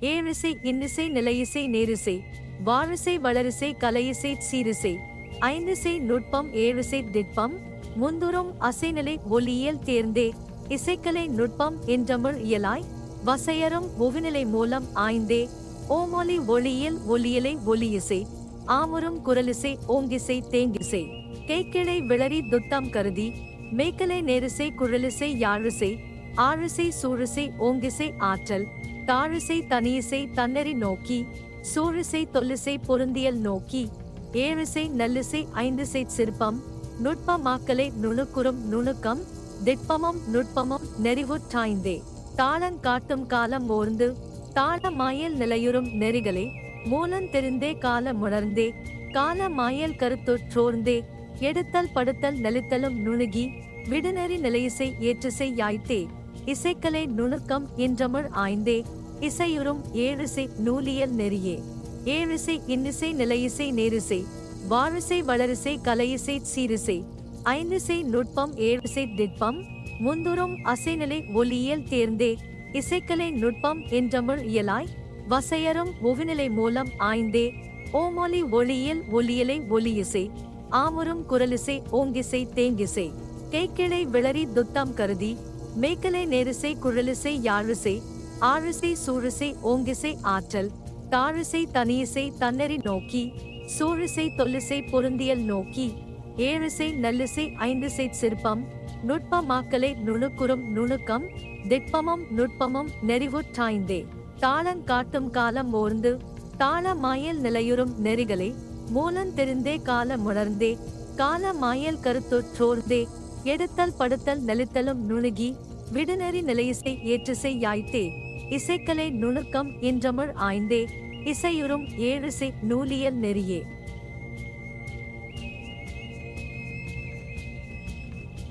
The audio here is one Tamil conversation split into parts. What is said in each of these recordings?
ஏழிசை இன்னிசை நிலையிசை நேரிசை. வாரிசை வளரிசை கலையிசை சீரிசை. ஐந்திசை நுட்பம் ஏழிசை திட்பம். முந்துரும் அசைநிலை ஒலியியல் தேர்ந்தே. இசைக்கலை நுட்பம் என்றமிழ் இயலாய். வசையரும் ஒவிநிலை மூலம் ஆய்ந்தே. ஓமொலி ஒளியியல் ஒலியலை ஒலியிசை ஆமுறும் குரலிசை ஓங்கிசை தேங்கிசை. கேக்கிளை விளரி துத்தம் கருதி. மேக்கலை நேரிசை குழலிசை யாழிசை. ஆழிசை சூழிசை ஓங்கிசை ஆற்றல். தாழிசை தனியிசை தன்னறி நோக்கி சோழிசை தொல்லிசை பொருந்தியல் நோக்கி ஏழிசை நல்லிசை ஐந்திசை சிற்பம் நுட்பமாக்கலை நுணுக்குறும் நுணுக்கம் திட்பமும் நுட்பமும் நெறிவுற்றாய்ந்தே தாளங் காட்டும் காலம் ஓர்ந்து தாள மாயல் நிலையுறும் நெறிகளே மூலன் தெரிந்தே கால உணர்ந்தே கால மாயல் கருத்தொற்றோர்ந்தே எடுத்தல் படுத்தல் நெளித்தலும் நுணுகி விடுநெறி நிலையிசை ஏற்றிசை யாய்த்தே இசைக்கலை நுணுக்கம் என்றமிழ் ஆய்ந்தே. இசையுறும் ஏழிசை நூலியல் நெறியே. ஏழிசை இன்னிசை நிலையிசை நேரிசை. வாரிசை வளரிசை கலையிசை சீரிசை. ஐந்திசை நுட்பம் ஏழிசை திட்பம். முந்துரும் அசைநிலை ஒலியியல் தேர்ந்தே. இசைக்கலை நுட்பம் என்றமிழ் இயலாய். வசையரும் ஒவிநிலை மூலம் ஆய்ந்தே. ஓமொலி ஒளியியல் ஒலியலை ஒலியிசை. ஆமுறும் குரலிசை ஓங்கிசை தேங்கிசை. கேக்கிளை விளரி துத்தம் கருதி. மேக்கலை நேரிசை குழலிசை யாழிசை. ஆழிசை சூழிசை ஓங்கிசை ஆற்றல். தாழிசை தனியிசை தன்னறி நோக்கி. சூழிசை தொல்லிசை பொருந்தியல் நோக்கி. ஏழிசை நல்லிசை ஐந்திசை சிற்பம். நுட்பமாக்கலை நுணுக்குறும் நுணுக்கம். திட்பமும் நுட்பமும் நெறிவுற்றாய்ந்தே தாளங் காட்டும் காலம் ஓர்ந்து. தாள மாயல் நிலையுறும் நெறிகளே. மூலந்தெரிந்தே தெரிந்தே கால உணர்ந்தே கால மாயல் கருத்தொற்றோர்ந்தே எடுத்தல் படுத்தல் நெளித்தலும் நுணுகி. விடுநெறி நிலையிசை ஏற்றிசை யாய்த்தே. இசைக்கலை நுணுக்கம் என்றமிழ் ஆய்ந்தே இசையுறும் ஏழிசை நூலியல் நெறியே.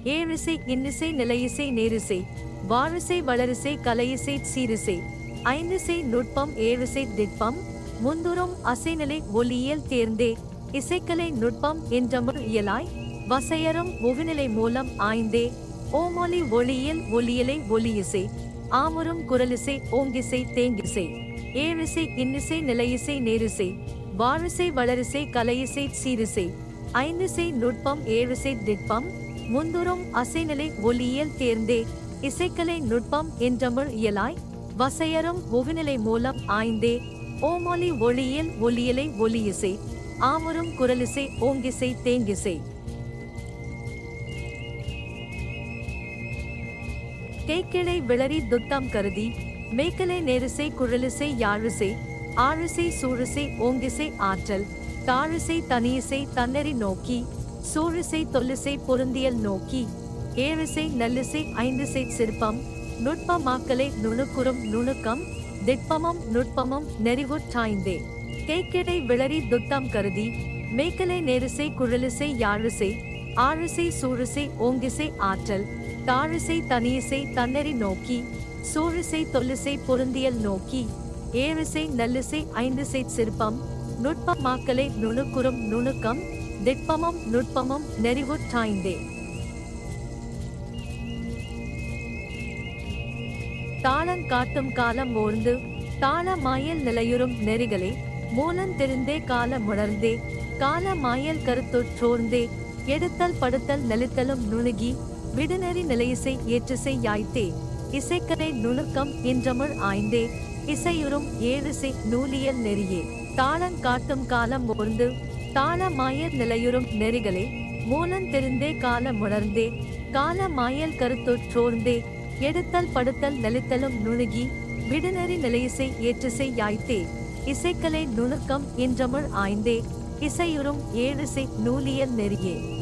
ஏழிசை இன்னிசை நிலையிசை நேரிசை வாரிசை வளரிசை கலையிசை சீரிசை ஐந்திசை நுட்பம் ஏழிசை திட்பம் முந்துரும் அசைநிலை ஒலியியல் தேர்ந்தே இசைக்கலை நுட்பம் என்றமிழ் இயலாய் வசையரும் ஒவிநிலை மூலம் ஆய்ந்தே ஓமொலி ஒளியியல் ஒலியலை ஒலியிசை ஆமுறும் குரலிசை ஓங்கிசை தேங்கிசை. ஏழிசை இன்னிசை நிலையிசை நேரிசை. வாரிசை வளரிசை கலையிசை சீரிசை. ஐந்திசை நுட்பம் ஏழிசை திட்பம். முந்துரும் அசைநிலை ஒலியியல் தேர்ந்தே. இசைக்கலை நுட்பம் என்றமிழ் இயலாய். வசையரும் ஒவிநிலை மூலம் ஆய்ந்தே. ஓமொலி ஒளியியல் ஒலியலை ஒலியிசை ஆமுறும் குரலிசை ஓங்கிசை தேங்கிசை. கேக்கிளை விளரி துத்தம் கருதி மேக்கலை நேரிசை குழலிசை யாழிசை ஆழிசை சூழிசை ஓங்கிசை ஆற்றல் தாழிசை தனியிசை தன்னறி நோக்கி சூழிசை தொல்லிசை பொருந்தியல் நோக்கி ஏழிசை நல்லிசை ஐந்திசை சிற்பம் நுட்பமாக்கலை நுணுக்குறும் நுணுக்கம் திட்பமும் நுட்பமும் நெறிவுற்றாய்ந்தே கேக்கிடை விளரி துத்தம் கருதி மேக்கலை நேரிசை குழலிசை யாழிசை ஆழிசை சூழிசை ஓங்கிசை ஆற்றல் தாழிசை தனியிசை தன்னறி நோக்கி சூழிசை தொல்லிசை பொருந்தியல் நோக்கி ஏழிசை நல்லிசை ஐந்திசை சிற்பம் நுட்பமாக்கலை நுணுக்குறும் நுணுக்கம் திட்பமும் நுட்பமும் நெறிவுற்றாய்ந்தே தாளங் காட்டும் காலம் ஓர்ந்து தாள மாயல் நிலையுறும் நெறிகளே மூலந்தெரிந்தே தெரிந்தே கால உணர்ந்தே கால மாயல் கருத்தொற்றோர்ந்தே எடுத்தல் படுத்தல் நெளித்தலும் நுணுகி விடுநெறி நிலையிசை ஏற்றிசை யாய்த்தே. இசைக்கலை நுணுக்கம் என்றமிழ் ஆய்ந்தே. இசையுறும் ஏழிசை நூலியல் நெறியே. தாளங் காட்டும் காலம் ஓர்ந்து தாள மாயர் நிலையுறும் நெறிகளே. மூலந்தெரிந்தே தெரிந்தே கால உணர்ந்தே. கால மாயல் கருத்தொற்றோர்ந்தே எடுத்தல் படுத்தல் நெளித்தலும் நுணுகி விடுநெறி நிலையிசை ஏற்றிசை யாய்த்தே. இசைக்கலை நுணுக்கம் என்றமிழ் ஆய்ந்தே. இசையுறும் ஏழிசை நூலியல் நெறியே.